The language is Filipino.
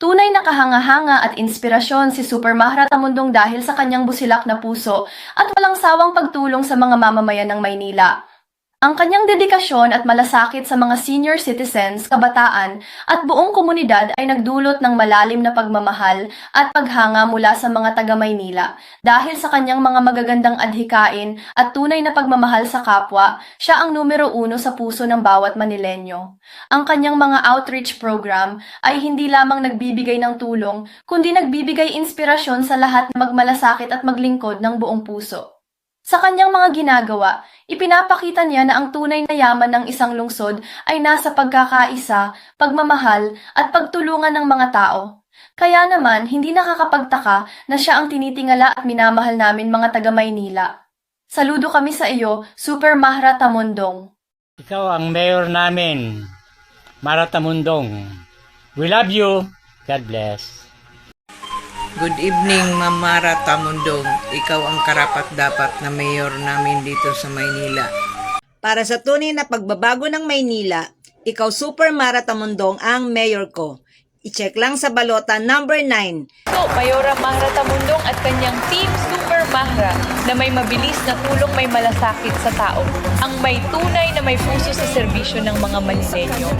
Tunay na kahanga-hanga at inspirasyon si Super Mahra Tamundong dahil sa kanyang busilak na puso at walang sawang pagtulong sa mga mamamayan ng Maynila. Ang kanyang dedikasyon at malasakit sa mga senior citizens, kabataan at buong komunidad ay nagdulot ng malalim na pagmamahal at paghanga mula sa mga taga Maynila. Dahil sa kanyang mga magagandang adhikain at tunay na pagmamahal sa kapwa, siya ang numero uno sa puso ng bawat Manilenyo. Ang kanyang mga outreach program ay hindi lamang nagbibigay ng tulong, kundi nagbibigay inspirasyon sa lahat na magmalasakit at maglingkod ng buong puso. Sa kanyang mga ginagawa, ipinapakita niya na ang tunay na yaman ng isang lungsod ay nasa pagkakaisa, pagmamahal, at pagtulungan ng mga tao. Kaya naman, hindi nakakapagtaka na siya ang tinitingala at minamahal namin mga taga Maynila. Saludo kami sa iyo, Super Mahra Tamundong. Ikaw ang mayor namin, Maratamundong. We love you. God bless. Good evening, Ma'am Mara Tamundong. Ikaw ang karapat-dapat na mayor namin dito sa Maynila. Para sa tunay na pagbabago ng Maynila, ikaw Super Mara Tamundong ang mayor ko. I-check lang sa balota number 9. So, Mayora Mahra Tamundong at kanyang Team Super Mahra na may mabilis na tulong may malasakit sa tao. Ang may tunay na may puso sa serbisyo ng mga Manilenyo.